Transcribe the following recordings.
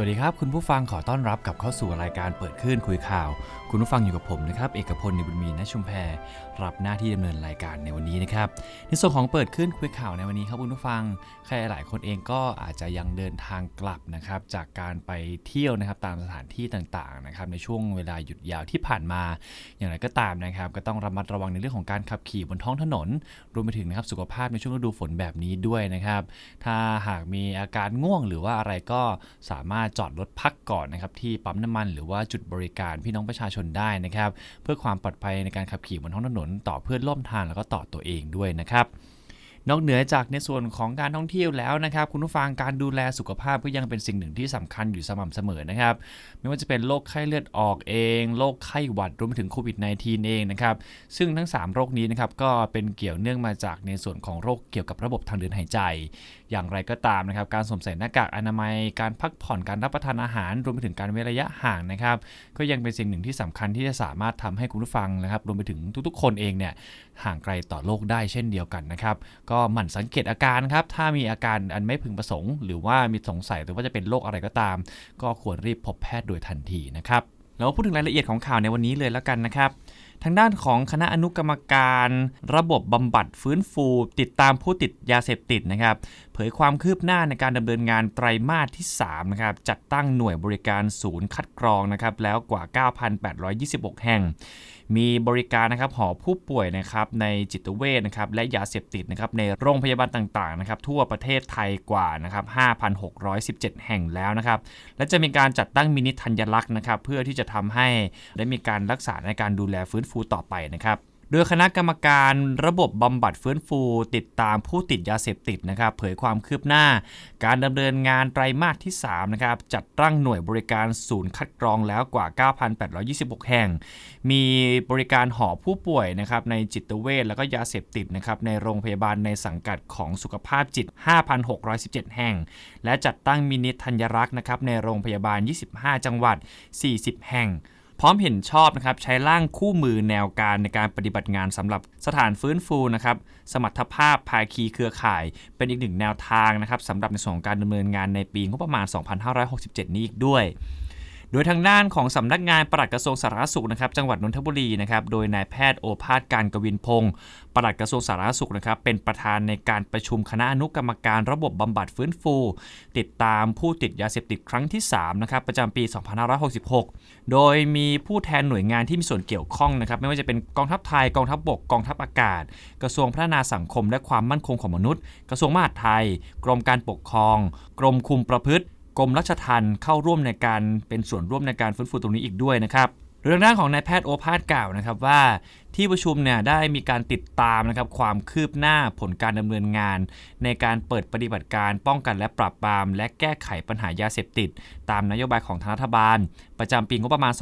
วัสดีครับ คุณผู้ฟังขอต้อนรับกับเข้าสู่รายการเปิดคลื่นคุยข่าว คุณผู้ฟังอยู่กับผมนะครับเอกพลนิบุญมีณชุมแพรับหน้าที่ดำเนินรายการในวันนี้นะครับในส่วนของเปิดคลื่นคุยข่าวในวันนี้ครับคุณผู้ฟังใครหลายคนเองก็อาจจะยังเดินทางกลับนะครับจากการไปเที่ยวนะครับตามสถานที่ต่างๆนะครับในช่วงเวลาหยุดยาวที่ผ่านมา อย่างไรก็ตามนะครับก็ต้องระมัดระวังในเรื่องของการขับขี่บนท้องถนน รวมไปถึงนะครับสุขภาพในช่วงฤดูฝนแบบนี้ด้วยนะครับถ้าหากมีอาการง่วงหรือว่าอะไรก็สามารถจอดรถพักก่อนนะครับที่ปั๊มน้ำมัน หรือว่าจุดบริการพี่น้องประชาชนได้นะครับ เพื่อความปลอดภัยในการขับขี่บนท้องถนน ต่อเพื่อนร่วมทางแล้วก็ต่อตัวเองด้วยนะครับนอกเหนือจากในส่วนของการท่องเที่ยวแล้วนะครับ คุณผู้ฟังการดูแลสุขภาพก็ยังเป็นสิ่งหนึ่งที่สำคัญอยู่สม่ำเสมอนะครับ ไม่ว่าจะเป็นโรคไข้เลือดออกเองโรคไข้หวัดรวมไปถึงโควิด -19 เองนะครับ ซึ่งทั้ง 3 โรคนี้นะครับก็เป็นเกี่ยวเนื่องมาจากในส่วนของโรคเกี่ยวกับระบบทางเดินหายใจอย่างไรก็ตามนะครับ การสวมใส่หน้ากากอนามัย การพักผ่อนการรับประทานอาหาร รวมไปถึงการเว้นระยะห่างนะครับ ก็ยังเป็นสิ่งหนึ่งที่สำคัญที่จะสามารถทำให้คุณผู้ฟังนะครับ รวมไปถึงทุกๆ คนเองเนี่ยห่างไกลต่อโรคได้เช่นเดียวกันนะครับ ก็หมั่นสังเกตอาการครับ ถ้ามีอาการอันไม่พึงประสงค์ หรือว่ามีสงสัยหรือว่าจะเป็นโรคอะไรก็ตาม ก็ควรรีบพบแพทย์โดยทันทีนะครับแล้วพูดถึงรายละเอียดของข่าวในวันนี้เลยแล้วกันนะครับ ทางด้านของคณะอนุกรรมการระบบบำบัดฟื้นฟู ติดตามผู้ติดยาเสพติดนะครับ เผยความคืบหน้าในการดำเนินงานไตรมาสที่3นะครับจัดตั้งหน่วยบริการศูนย์คัดกรองนะครับแล้วกว่า 9,826 แห่ง มีบริการนะครับหอผู้ป่วยนะครับในจิตเวชนะครับและยาเสพติดนะครับในโรงพยาบาลต่างๆนะครับทั่วประเทศไทยกว่านะครับ5,617 แห่งแล้วนะครับและจะมีการจัดตั้งมินิธัญลักษณ์นะครับเพื่อที่จะทำให้ได้มีการรักษาในการดูแลฟื้นฟูต่อไปนะครับ โดยคณะกรรมการระบบบำบัดฟื้นฟู ติดตามผู้ติดยาเสพติดนะครับ เผยความคืบหน้า การดำเนินงานไตรมาสที่3นะครับจัดตั้งหน่วยบริการศูนย์คัดกรองแล้วกว่า 9,826 แห่ง มีบริการหอผู้ป่วยนะครับในจิตเวชแล้วก็ยาเสพติดนะครับในโรงพยาบาลในสังกัดของสุขภาพจิต 5,617 แห่ง และจัดตั้งมินิธัญรักษ์นะครับในโรงพยาบาล 25 จังหวัด 40 แห่ง พร้อมเห็นชอบนะครับใช้ร่างคู่มือแนวการในการปฏิบัติงานสำหรับสถานฟื้นฟูนะครับสมรรถภาพภาคีเครือข่าย เป็นอีกหนึ่งแนวทางนะครับสำหรับในส่วนของการดำเนินงานในปีงบประมาณ 2567 นี้อีกด้วย โดยทางด้านของสำนักงานปลัดกระทรวงสาธารณสุขนะครับจังหวัดนนทบุรีนะครับโดยนายแพทย์โอภาสการกวินพงศ์ปลัดกระทรวงสาธารณสุขนะครับเป็นประธานในการประชุมคณะอนุกรรมการระบบบำบัดฟื้นฟู ติดตามผู้ติดยาเสพติดครั้งที่3นะครับประจำปี 2566 โดยมีผู้แทนหน่วยงานที่มีส่วนเกี่ยวข้องนะครับไม่ว่าจะเป็นกองทัพไทยกองทัพบกกองทัพอากาศ กระทรวงพัฒนาสังคม และความมั่นคงของมนุษย์ กระทรวงมหาดไทย กรมการปกครอง กรมคุมประพฤติ กรมรัชทัณฑ์เข้าร่วมในการเป็นส่วนร่วมในการฟื้นฟูตรงนี้อีกด้วยนะครับเรื่องด้านของนายแพทย์โอภาสกล่าวนะครับว่าที่ประชุมเนี่ยได้มีการติดตามนะครับความคืบหน้าผลการดำเนินงาน ในการเปิดปฏิบัติการป้องกันและปราบปราม และแก้ไขปัญหายาเสพติด ตามนโยบายของทางรัฐบาล ประจำปีงบประมาณ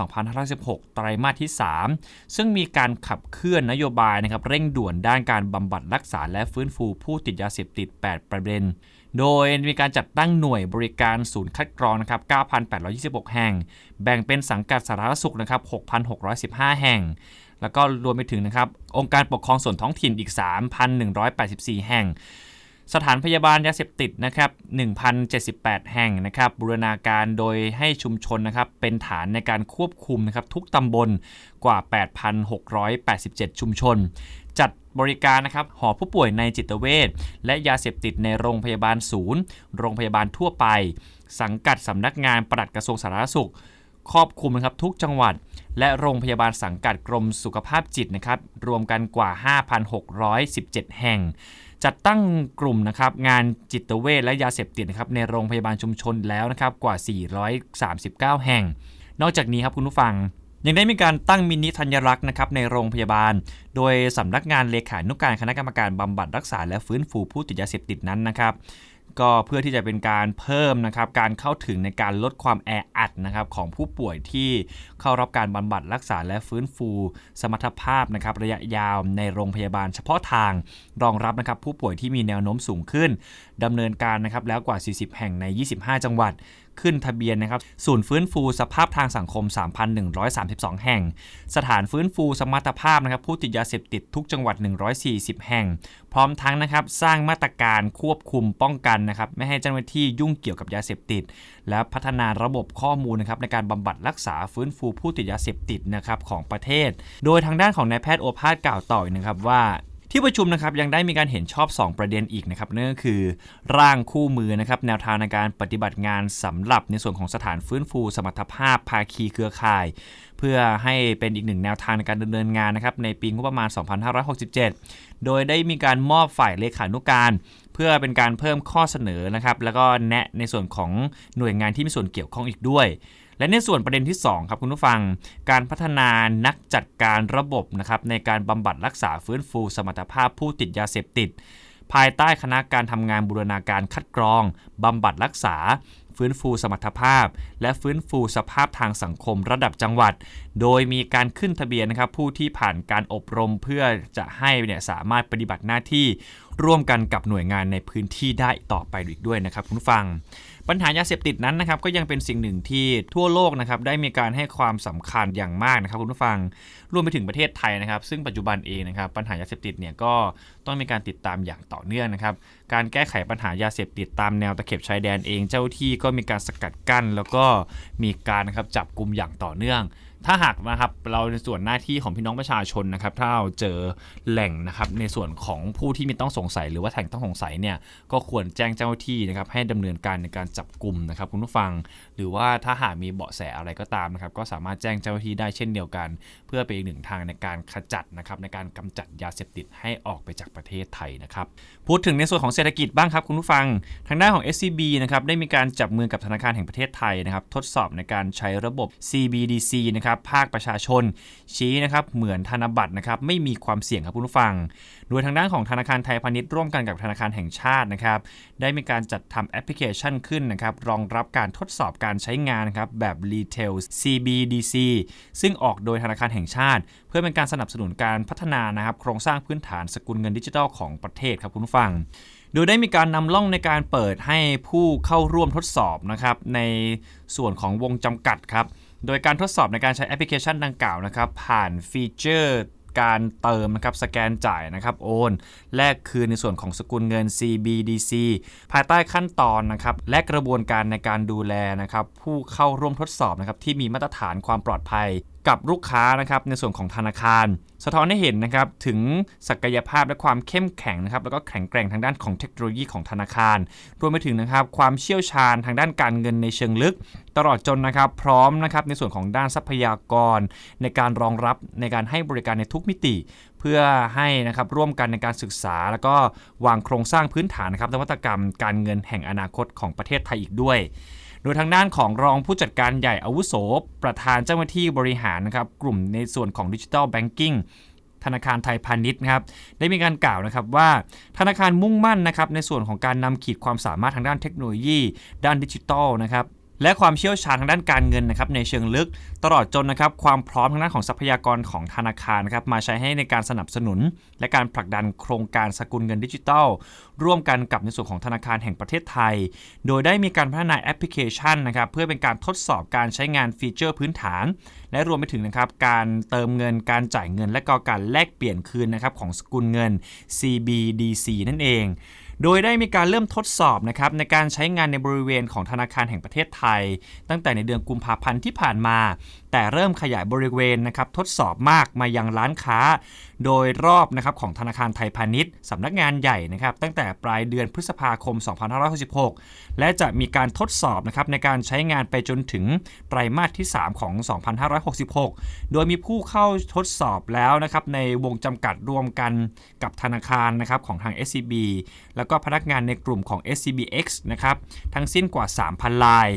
2516 ไตรมาสที่ 3 ซึ่งมีการขับเคลื่อนนโยบายนะครับเร่งด่วนด้านการบำบัดรักษาและฟื้นฟูผู้ติดยาเสพติด 8 ประเด็น โดยมีการจัดตั้งหน่วยบริการศูนย์คัดกรองนะครับ 9,826 แห่ง แบ่งเป็นสังกัดสาธารณสุขนะครับ 6,615 แห่ง แล้วก็รวมไปถึงนะครับ องค์การปกครองส่วนท้องถิ่นอีก 3,184 แห่ง สถานพยาบาลยาเสพติดนะครับ 1,078 แห่งนะครับ บูรณาการโดยให้ชุมชนนะครับ เป็นฐานในการควบคุมนะครับทุกตำบลกว่า 8,687 ชุมชน จัดบริการนะครับหอผู้ป่วยในจิตเวชและยาเสพติดในโรงพยาบาลศูนย์ โรงพยาบาลทั่วไป สังกัดสำนักงานปลัดกระทรวงสาธารณสุข ครอบคลุมนะครับทุกจังหวัด และโรงพยาบาลสังกัดกรมสุขภาพจิตนะครับรวมกันกว่า 5,617 แห่ง จัดตั้งกลุ่มนะครับงานจิตเวชและยาเสพติดนะครับในโรงพยาบาลชุมชนแล้วนะครับกว่า 439 แห่ง นอกจากนี้ครับคุณผู้ฟัง ยังได้มีการตั้งมินิธัญรักษ์นะครับในโรงพยาบาล โดยสำนักงานเลขานุการคณะกรรมการบำบัดรักษาและฟื้นฟูผู้ติดยาเสพติดนั้นนะครับก็เพื่อที่จะเป็นการเพิ่มนะครับการเข้าถึงในการลดความแออัดนะครับของผู้ป่วยที่เข้ารับการบำบัดรักษาและฟื้นฟู สมรรถภาพนะครับระยะยาวในโรงพยาบาลเฉพาะทางรองรับนะครับผู้ป่วยที่มีแนวโน้มสูงขึ้นดำเนินการนะครับแล้วกว่า 40 แห่งใน 25 จังหวัด ขึ้นทะเบียนนะครับศูนย์ฟื้นฟูสภาพทางสังคม 3,132 แห่ง สถานฟื้นฟูสมรรถภาพนะครับผู้ติดยาเสพติดทุกจังหวัด 140 แห่ง พร้อมทั้งนะครับสร้างมาตรการควบคุมป้องกันนะครับไม่ให้เจ้าหน้าที่ยุ่งเกี่ยวกับยาเสพติด และพัฒนาระบบข้อมูลนะครับในการบำบัดรักษาฟื้นฟูผู้ติดยาเสพติดนะครับของประเทศ โดยทางด้านของนายแพทย์โอภาสกล่าวต่ออีกนะครับว่า ที่ประชุมนะครับยังได้มีการเห็นชอบ 2 ประเด็นอีกนะครับนั่นก็คือร่างคู่มือนะครับแนวทางในการปฏิบัติงานสำหรับในส่วนของสถานฟื้นฟู สมรรถภาพภาคีเครือข่าย เพื่อให้เป็นอีกหนึ่งแนวทางในการดำเนินงานนะครับในปีงบประมาณ 2567 โดยได้มีการมอบฝ่ายเลขานุการ เพื่อเป็นการเพิ่มข้อเสนอนะครับแล้วก็แนะในส่วนของหน่วยงานที่มีส่วนเกี่ยวข้องอีกด้วย และในส่วนประเด็นที่ 2 ครับคุณผู้ฟัง การพัฒนานักจัดการระบบนะครับในการบำบัดรักษาฟื้นฟูสมรรถภาพผู้ติดยาเสพติด ภายใต้คณะการทำงานบูรณาการคัดกรองบำบัดรักษาฟื้นฟูสมรรถภาพ และฟื้นฟูสภาพทางสังคมระดับจังหวัด โดยมีการขึ้นทะเบียนนะครับผู้ที่ผ่านการอบรมเพื่อจะให้เนี่ยสามารถปฏิบัติหน้าที่ร่วมกันกับหน่วยงานในพื้นที่ได้ต่อไปอีกด้วยนะครับคุณฟัง ปัญหายาเสพติดนั้นนะครับก็ยังเป็นสิ่งหนึ่งที่ทั่วโลกนะครับได้มีการให้ความสำคัญอย่างมากนะครับคุณผู้ฟังรวมไปถึงประเทศไทยนะครับ ซึ่งปัจจุบันเองนะครับปัญหายาเสพติดเนี่ยก็ต้องมีการติดตามอย่างต่อเนื่องนะครับการแก้ไขปัญหายาเสพติดตามแนวตะเข็บชายแดนเอง เจ้าที่ก็มีการสกัดกั้น แล้วก็มีการนะครับจับกลุ่มอย่างต่อเนื่อง ถ้าหากนะครับเราในส่วนหน้าที่ของพี่น้องประชาชนนะครับถ้าเราเจอแหล่งนะครับในส่วนของผู้ที่มีต้องสงสัย หรือว่าแหล่งต้องสงสัยเนี่ยก็ควรแจ้งเจ้าหน้าที่นะครับให้ดำเนินการในการจับกลุ่มนะครับคุณผู้ฟัง หรือว่าถ้าหากมีเบาะแสอะไรก็ตามนะครับ ก็สามารถแจ้งเจ้าหน้าที่ได้เช่นเดียวกัน เพื่อเป็นอีกหนึ่งทางในการขจัดนะครับในการกำจัดยาเสพติดให้ออกไปจากประเทศไทยนะครับ พูดถึงในส่วนของเศรษฐกิจบ้างครับคุณผู้ฟัง ทางด้านของ SCB นะครับได้มีการจับมือกับธนาคารแห่งประเทศไทยนะครับ ทดสอบในการใช้ระบบ CBDC นะครับภาคประชาชน ชี้นะครับเหมือนธนบัตรนะครับไม่มีความเสี่ยงครับคุณผู้ฟังโดยทางด้านของธนาคารไทยพาณิชย์ร่วมกันกับธนาคารแห่งชาตินะครับได้มีการจัดทำแอปพลิเคชันขึ้นนะครับรองรับการทดสอบการใช้งานนะครับแบบ Retail CBDC ซึ่งออกโดยธนาคารแห่งชาติ เพื่อเป็นการสนับสนุนการพัฒนานะครับโครงสร้างพื้นฐานสกุลเงินดิจิทัลของประเทศครับคุณผู้ฟังโดยได้มีการนำล่องในการเปิดให้ผู้เข้าร่วมทดสอบนะครับในส่วนของวงจำกัดครับ โดยการทดสอบในการใช้แอปพลิเคชันดังกล่าวนะครับ ผ่านฟีเจอร์ การเติมนะครับสแกนจ่ายนะครับโอนแลกคืนในส่วนของสกุลเงิน CBDC ภายใต้ขั้นตอนนะครับและกระบวนการในการดูแลนะครับผู้เข้าร่วมทดสอบนะครับที่มีมาตรฐานความปลอดภัย กับลูกค้านะครับในส่วนของธนาคาร สะท้อนให้เห็นนะครับถึงศักยภาพและความเข้มแข็งนะครับแล้วก็แข็งแกร่งทางด้านของเทคโนโลยีของธนาคาร รวมไปถึงนะครับความเชี่ยวชาญทางด้านการเงินในเชิงลึก ตลอดจนนะครับพร้อมนะครับในส่วนของด้านทรัพยากร ในการรองรับในการให้บริการในทุกมิติ เพื่อให้นะครับร่วมกันในการศึกษา แล้วก็วางโครงสร้างพื้นฐานนะครับนวัตกรรมการเงินแห่งอนาคตของประเทศไทยอีกด้วย ดยทางด้านของรองผู้จัดการใหญ่อาวุโส ประธานเจ้าหน้าที่บริหารนะครับกลุ่มในส่วนของดิจิทัลแบงกิ้งธนาคารไทยพาณิชย์นะครับได้มีการกล่าวนะครับว่าธนาคารมุ่งมั่นนะครับในส่วนของการนำขีดความสามารถทางด้านเทคโนโลยี ด้านดิจิทัลนะครับ และความเชี่ยวชาญทางด้านการเงินนะครับในเชิงลึก ตลอดจนนะครับความพร้อมทางด้านของทรัพยากรของธนาคารนะครับมาใช้ให้ในการสนับสนุน และการผลักดันโครงการสกุลเงินดิจิทัล ร่วมกันกับในส่วนของธนาคารแห่งประเทศไทย โดยได้มีการพัฒนาแอปพลิเคชันนะครับเพื่อเป็นการทดสอบการใช้งานฟีเจอร์พื้นฐาน และรวมไปถึงนะครับการเติมเงินการจ่ายเงิน และก็การแลกเปลี่ยนคืนนะครับของสกุลเงิน CBDC นั่นเอง โดยได้มีการเริ่มทดสอบนะครับในการใช้งานในบริเวณของธนาคารแห่งประเทศไทย ตั้งแต่ในเดือนกุมภาพันธ์ที่ผ่านมา แต่เริ่มขยายบริเวณนะครับทดสอบมากมายังร้านค้า โดยรอบนะครับของธนาคารไทยพาณิชย์สำนักงานใหญ่นะครับตั้งแต่ปลายเดือนพฤษภาคม 2566 และจะมีการทดสอบนะครับในการใช้งานไปจนถึงไตรมาสที่ 3 ของ 2566 โดยมีผู้เข้าทดสอบแล้วนะครับในวงจำกัดรวมกันกับธนาคารนะครับของทาง SCB แล้วก็พนักงานในกลุ่มของ SCBX นะครับทั้งสิ้นกว่า 3,000 ลาย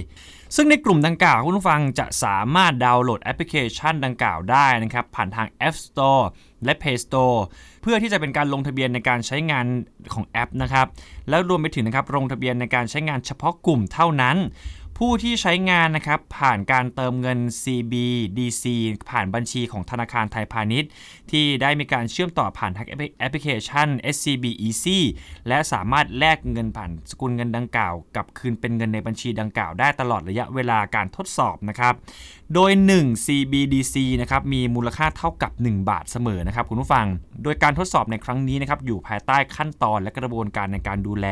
ซึ่งในกลุ่มดังกล่าวคุณผู้ฟังจะสามารถดาวน์โหลดแอปพลิเคชันดังกล่าวได้นะครับ ผ่านทาง App Store และ Play Store เพื่อที่จะเป็นการลงทะเบียนในการใช้งานของแอปนะครับ แล้วรวมไปถึงนะครับลงทะเบียนในการใช้งานเฉพาะกลุ่มเท่านั้น ผู้ที่ใช้งานนะครับผ่านการเติมเงิน CBDC ผ่านบัญชีของธนาคารไทยพาณิชย์ ที่ได้มีการเชื่อมต่อผ่านทางแอปพลิเคชัน SCB Easy และสามารถแลกเงินผ่านสกุลเงินดังกล่าวกลับคืนเป็นเงินในบัญชีดังกล่าวได้ตลอดระยะเวลาการทดสอบนะครับ โดย 1 CBDC นะครับมีมูลค่าเท่ากับ 1 บาทเสมอนะครับคุณผู้ฟัง โดยการทดสอบในครั้งนี้นะครับอยู่ภายใต้ขั้นตอนและกระบวนการในการดูแล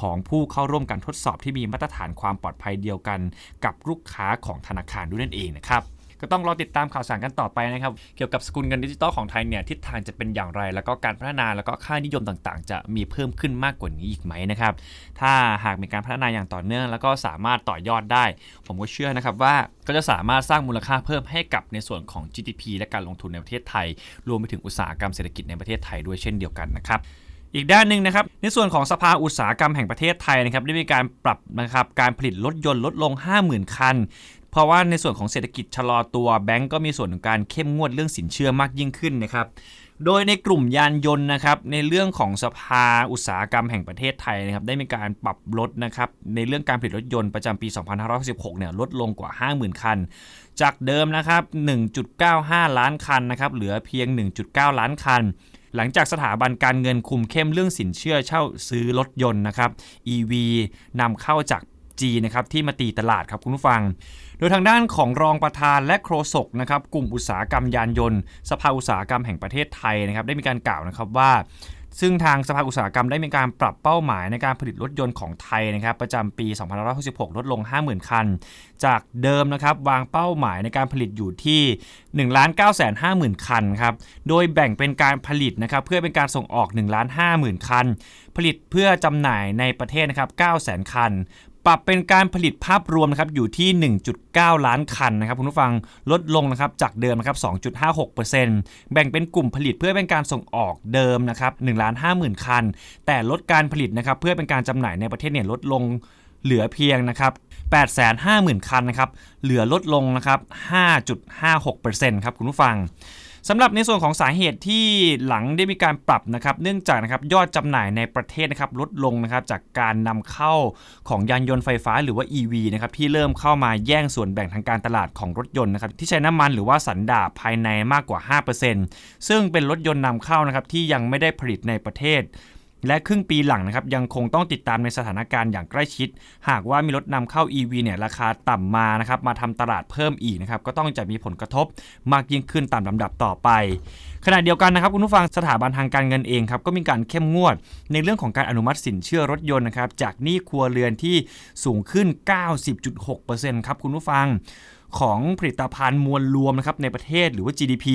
ของผู้เข้าร่วมการทดสอบที่มีมาตรฐานความปลอดภัยเดียวกัน กับลูกค้าของธนาคารด้วยนั่นเองนะครับก็ต้องรอติดตามข่าวสารกันต่อไปนะครับ เกี่ยวกับสกุลเงินดิจิตอลของไทยเนี่ยทิศทางจะเป็นอย่างไร แล้วก็การพัฒนาแล้วก็ค่านิยมต่างๆ จะมีเพิ่มขึ้นมากกว่านี้อีกไหมนะครับ ถ้าหากมีการพัฒนาอย่างต่อเนื่อง แล้วก็สามารถต่อยอดได้ ผมก็เชื่อนะครับว่าก็จะสามารถสร้างมูลค่าเพิ่มให้กับในส่วนของ GDP และการลงทุนในประเทศไทย รวมไปถึงอุตสาหกรรมเศรษฐกิจในประเทศไทยด้วยเช่นเดียวกันนะครับ อีกด้านหนึ่งนะครับในส่วนของสภาอุตสาหกรรมแห่งประเทศไทยนะครับได้มีการปรับนะครับการผลิตรถยนต์ลดลง 50,000 คัน เพราะว่าในส่วนของเศรษฐกิจชะลอตัวแบงก์ก็มีส่วนของการเข้มงวดเรื่องสินเชื่อมากยิ่งขึ้นนะครับโดยในกลุ่มยานยนต์นะครับในเรื่องของสภาอุตสาหกรรมแห่งประเทศไทยนะครับได้มีการปรับลดนะครับในเรื่องการผลิตรถยนต์ประจำปี 2566เนี่ยลดลงกว่า 50,000 คัน จากเดิมนะครับ 1.95 ล้านคันนะครับเหลือเพียง 1.9 ล้านคัน หลังจากสถาบันการเงินคุมเข้มเรื่องสินเชื่อเช่าซื้อรถยนต์นะครับ EV นำเข้าจากจีนะครับที่มาตีตลาดครับคุณผู้ฟัง โดยทางด้านของรองประธานและโฆษกนะครับกลุ่มอุตสาหกรรมยานยนต์ สภาอุตสาหกรรมแห่งประเทศไทยนะครับได้มีการกล่าวนะครับว่า ซึ่งทางสภาอุตสาหกรรมได้มีการปรับเป้าหมายในการผลิตรถยนต์ของไทยนะครับประจำปี 2566 ลดลง 50,000 คัน จากเดิมนะครับวางเป้าหมายในการผลิตอยู่ที่ 1 9 5 0 0 0 0 คันครับ โดยแบ่งเป็นการผลิตนะครับเพื่อเป็นการส่งออก 1 5 0 0 0 0 คัน ผลิตเพื่อจำหน่ายในประเทศนะครับ 9 0 0 0 0 คัน ปรับเป็นการผลิตภาพรวมนะครับอยู่ที่ 1.9 ล้านคันนะครับคุณผู้ฟังลดลงนะครับจากเดิมนะครับ 2.56%แบ่งเป็นกลุ่มผลิตเพื่อเป็นการส่งออกเดิมนะครับ1ล้าน50,000 คัน แต่ลดการผลิตนะครับเพื่อเป็นการจำหน่ายในประเทศเนี่ยลดลงเหลือเพียงนะครับ850,000 คันนะครับเหลือลดลงนะครับ 5.56%ครับคุณผู้ฟัง สำหรับในส่วนของสาเหตุที่หลังได้มีการปรับนะครับ เนื่องจากนะครับยอดจำหน่ายในประเทศนะครับลดลงนะครับจากการนำเข้าของยานยนต์ไฟฟ้าหรือว่า EV นะครับที่เริ่มเข้ามาแย่งส่วนแบ่งทางการตลาดของรถยนต์นะครับที่ใช้น้ำมันหรือว่าสันดาปภายในมากกว่า 5%ซึ่งเป็นรถยนต์นำเข้านะครับที่ยังไม่ได้ผลิตในประเทศ และครึ่งปีหลังนะครับยังคงต้องติดตามในสถานการณ์อย่างใกล้ชิด หากว่ามีรถนำเข้า EV เนี่ยราคาต่ำมานะครับมาทำตลาดเพิ่มอีกนะครับก็ต้องจะมีผลกระทบมากยิ่งขึ้นตามลำดับต่อไป ขณะเดียวกันนะครับคุณผู้ฟังสถาบันทางการเงินเองครับก็มีการเข้มงวด ในเรื่องของการอนุมัติสินเชื่อรถยนต์นะครับจากหนี้ครัวเรือนที่สูงขึ้น 90.6%ครับคุณผู้ฟังของผลิตภัณฑ์มวลรวมนะครับในประเทศหรือว่า GDP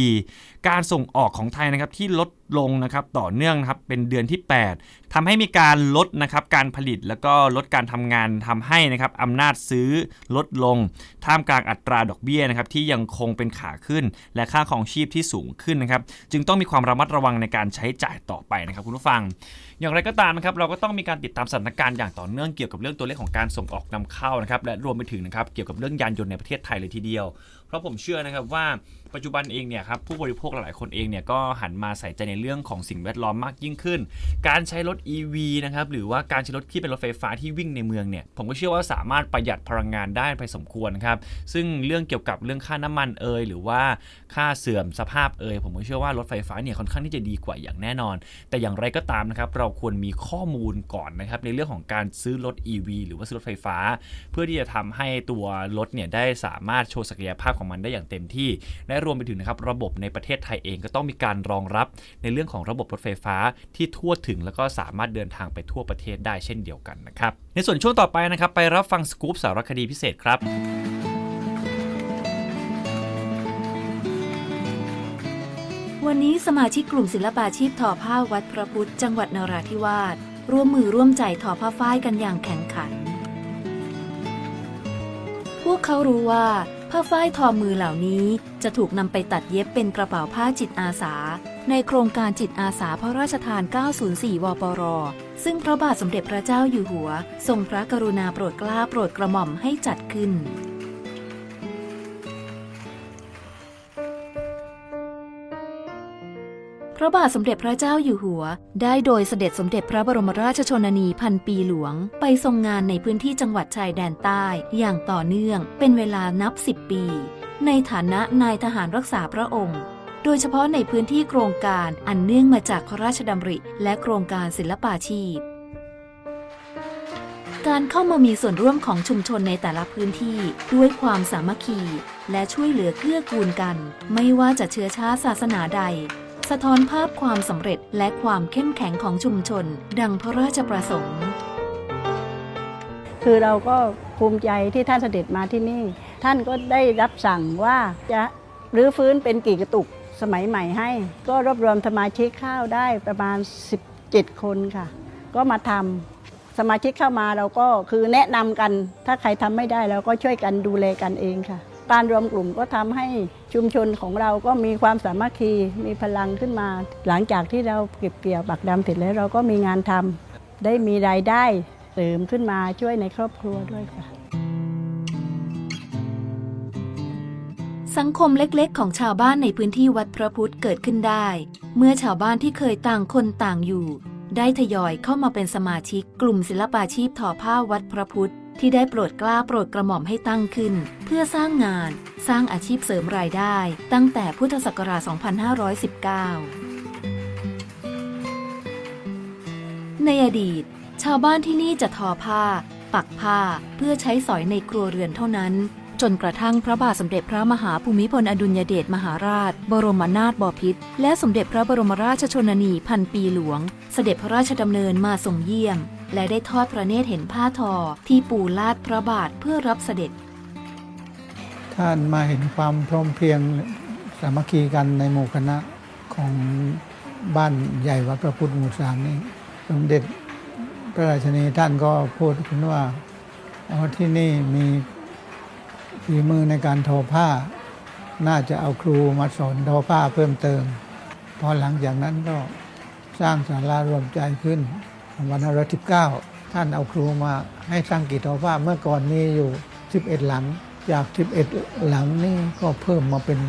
การส่งออกของไทยนะครับที่ลดลงนะครับต่อเนื่องนะครับเป็นเดือนที่ 8ทำให้มีการลดนะครับการผลิตแล้วก็ลดการทำงานทำให้นะครับอำนาจซื้อลดลง ท่ามกลางอัตราดอกเบี้ยนะครับที่ยังคงเป็นขาขึ้น และค่าครองชีพที่สูงขึ้นนะครับจึงต้องมีความระมัดระวังในการใช้จ่ายต่อไปนะครับคุณผู้ฟัง อย่างไรก็ตามนะครับเราก็ต้องมีการติดตามสถานการณ์อย่างต่อเนื่องเกี่ยวกับเรื่องตัวเลขของการส่งออกนำเข้านะครับและรวมไปถึงนะครับเกี่ยวกับเรื่องยานยนต์ในประเทศไทยเลยทีเดียว เพราะผมเชื่อนะครับว่าปัจจุบันเองเนี่ยครับผู้บริโภคหลายๆคนเองเนี่ยก็หันมาใส่ใจในเรื่องของสิ่งแวดล้อมมากยิ่งขึ้น การใช้รถ EV นะครับหรือว่าการใช้รถที่เป็นรถไฟฟ้าที่วิ่งในเมืองเนี่ยผมก็เชื่อว่าสามารถประหยัดพลังงานได้ไปสมควรครับซึ่งเรื่องเกี่ยวกับเรื่องค่าน้ำมันเอยหรือว่าค่าเสื่อมสภาพเอยผมก็เชื่อว่ารถไฟฟ้าเนี่ยค่อนข้างที่จะดีกว่าอย่างแน่นอน แต่อย่างไรก็ตามนะครับเราควรมีข้อมูลก่อนนะครับในเรื่องของการซื้อรถ EV หรือว่าซื้อรถไฟฟ้า เพื่อที่จะทำให้ตัวรถเนี่ยได้สามารถโชว์ศักยภาพของมันได้อย่างเต็มที่ และรวมไปถึงนะครับระบบในประเทศไทยเองก็ต้องมีการรองรับในเรื่องของระบบรถไฟฟ้าที่ทั่วถึง แล้วก็สามารถเดินทางไปทั่วประเทศได้เช่นเดียวกันนะครับในส่วนช่วงต่อไปนะครับไปรับฟังสกู๊ปสารคดีพิเศษครับวันนี้สมาชิกกลุ่มศิลปาชีพทอผ้าวัดพระพุทธ จังหวัดนราธิวาสร่วมมือร่วมใจทอผ้าฝ้ายกันอย่างแข็งขัน พวกเขารู้ว่าผ้าฝ้ายทอมือเหล่านี้จะถูกนำไปตัดเย็บเป็นกระเป๋าผ้าจิตอาสา ในโครงการจิตอาสาพระราชทาน 904 วปร ซึ่งพระบาทสมเด็จพระเจ้าอยู่หัว ทรงพระกรุณาโปรดเกล้าโปรดกระหม่อมให้จัดขึ้น ระบาทสมเด็จพระเจ้าอยู่หัว ได้โดยเสด็จสมเด็จพระบรมราชชนนีพันปีหลวง ไปทรงงานในพื้นที่จังหวัดชายแดนใต้อย่างต่อเนื่องเป็นเวลานับ10ปี ในฐานะนายทหารรักษาพระองค์ โดยเฉพาะในพื้นที่โครงการอันเนื่องมาจากพระราชดำริ และโครงการศิลปาชีพการเข้ามามีส่วนร่วมของชุมชนในแต่ละพื้นที่ด้วยความสามัคคี และช่วยเหลือเกื้อกูลกัน ไม่ว่าจะเชื้อชาติศาสนาใด สะท้อนภาพความสำเร็จและความเข้มแข็งของชุมชน ดังพระราชประสงค์ คือเราก็ภูมิใจที่ท่านเสด็จมาที่นี่ ท่านก็ได้รับสั่งว่าจะรื้อฟื้นเป็นกี่กระตุกสมัยใหม่ให้ ก็รวบรวมสมาชิกข้าวได้ประมาณ 17 คนค่ะ ก็มาทำสมาชิกเข้ามาเราก็คือแนะนำกัน ถ้าใครทำไม่ได้เราก็ช่วยกันดูแลกันเองค่ะ การรวมกลุ่มก็ทำให้ชุมชนของเราก็มีความสามัคคีมีพลังขึ้นมา หลังจากที่เราเก็บเกี่ยวบักดำเสร็จแล้วเราก็มีงานทำได้มีรายได้เสริมขึ้นมาช่วยในครอบครัวด้วยค่ะ สังคมเล็กๆ ของชาวบ้านในพื้นที่วัดพระพุทธเกิดขึ้นได้ เมื่อชาวบ้านที่เคยต่างคนต่างอยู่ ได้ทยอยเข้ามาเป็นสมาชิกกลุ่มศิลปาชีพทอผ้าวัดพระพุทธ ที่ได้โปรดกล้าโปรดกระหม่อมให้ตั้งขึ้น เพื่อสร้างงาน สร้างอาชีพเสริมรายได้ ตั้งแต่พุทธศักราช 2519 ในอดีต ชาวบ้านที่นี่จะทอผ้า ปักผ้าเพื่อใช้สอยในครัวเรือนเท่านั้น จนกระทั่งพระบาทสมเด็จพระมหาภูมิพลอดุลยเดชมหาราช บรมนาถบพิตรและสมเด็จพระบรมราชชนนีพันปีหลวง เสด็จพระราชดำเนินมาทรงเยี่ยม และได้ทอดพระเนตรเห็นผ้าทอที่ปูลาดพระบาทเพื่อรับเสด็จ ท่านมาเห็นความพร้อมเพรียงสามัคคีกันในหมู่คณะของบ้านใหญ่วัดพระพุทธมูสามนี่สมเด็จพระราชนีท่านก็พูดขึ้นว่าอ๋อที่นี่มีฝีมือในการทอผ้า น่าจะเอาครูมาสอนทอผ้าเพิ่มเติม พอหลังจากนั้นก็สร้างศาลารวมใจขึ้น วันที่19ท่านเอาครูมาให้สร้างกีทอผ้าเมื่อก่อนมีอยู่ 11 หลัง จาก 11 หลังนี่ก็เพิ่มมาเป็น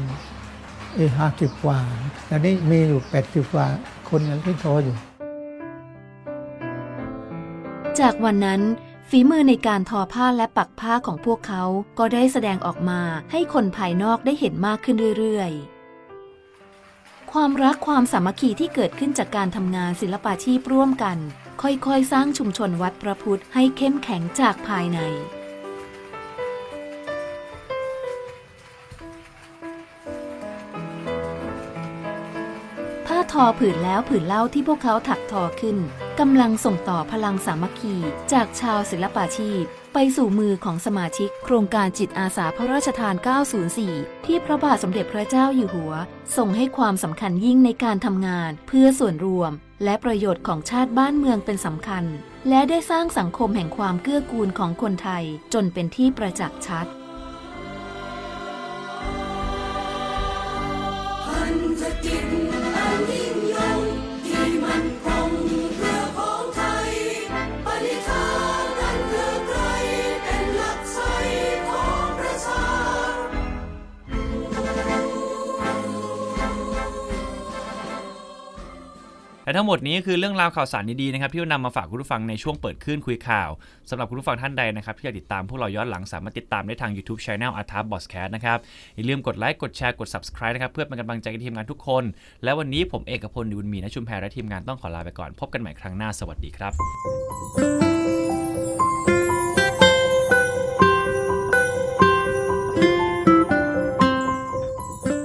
เอห้าสิบกว่าแต่นี่มีอยู่ 80 กว่าคนยังที่ทออยู่ จากวันนั้นฝีมือในการทอผ้าและปักผ้าของพวกเขาก็ได้แสดงออกมาให้คนภายนอกได้เห็นมากขึ้นเรื่อยๆ ความรักความสามัคคีที่เกิดขึ้นจากการทำงานศิลปาชีพร่วมกัน ค่อยๆ สร้างชุมชนวัดพระพุทธให้เข้มแข็งจากภายใน ผ้าทอผืนแล้วผืนเล่าที่พวกเขาถักทอขึ้นกำลังส่งต่อพลังสามัคคี จากชาวศิลปาชีพ ไปสู่มือของสมาชิก โครงการจิตอาสาพระราชทาน 904 ที่พระบาทสมเด็จพระเจ้าอยู่หัว ส่งให้ความสำคัญยิ่งในการทำงานเพื่อส่วนรวม และประโยชน์ของชาติบ้านเมืองเป็นสำคัญ และได้สร้างสังคมแห่งความเกื้อกูลของคนไทยจนเป็นที่ประจักษ์ชัด และทั้งหมดนี้คือเรื่องราวข่าวสารดีๆนะครับที่เรานำมาฝากคุณผู้ฟังในช่วงเปิดคลื่นคุยข่าวสำหรับคุณผู้ฟังท่านใดนะครับที่อยากติดตามพวกเราย้อนหลังสามารถติดตามได้ทาง YouTube Channel a r t a b o s c a s t นะครับอย่าลืมกดไลค์กดแชร์กด Subscribe นะครับเพื่อเป็นกำลังใจกับทีมงานทุกคน และวันนี้ผมเอกพลดิบุญมีนชุมแพรและทีมงานต้องขอลาไปก่อน พบกันใหม่ครั้งหน้าสวัสดีครับ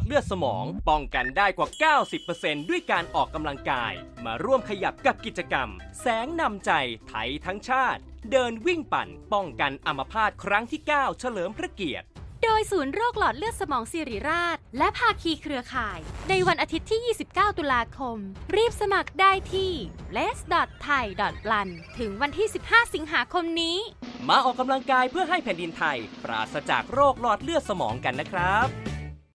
ดเลือดสมอง ป้องกันได้กว่า 90%ด้วยการออกกำลังกาย มาร่วมขยับกับกิจกรรม แสงนำใจไทยทั้งชาติ เดินวิ่งปั่น ป้องกันอัมพาตครั้งที่ 9 เฉลิมพระเกียรติ โดยศูนย์โรคหลอดเลือดสมองสิริราช และภาคีเครือข่าย ในวันอาทิตย์ที่ 29 ตุลาคม รีบสมัครได้ที่ les.thai.plan ถึงวันที่ 15 สิงหาคมนี้ มาออกกำลังกายเพื่อให้แผ่นดินไทย ปราศจากโรคหลอดเลือดสมองกันนะครับ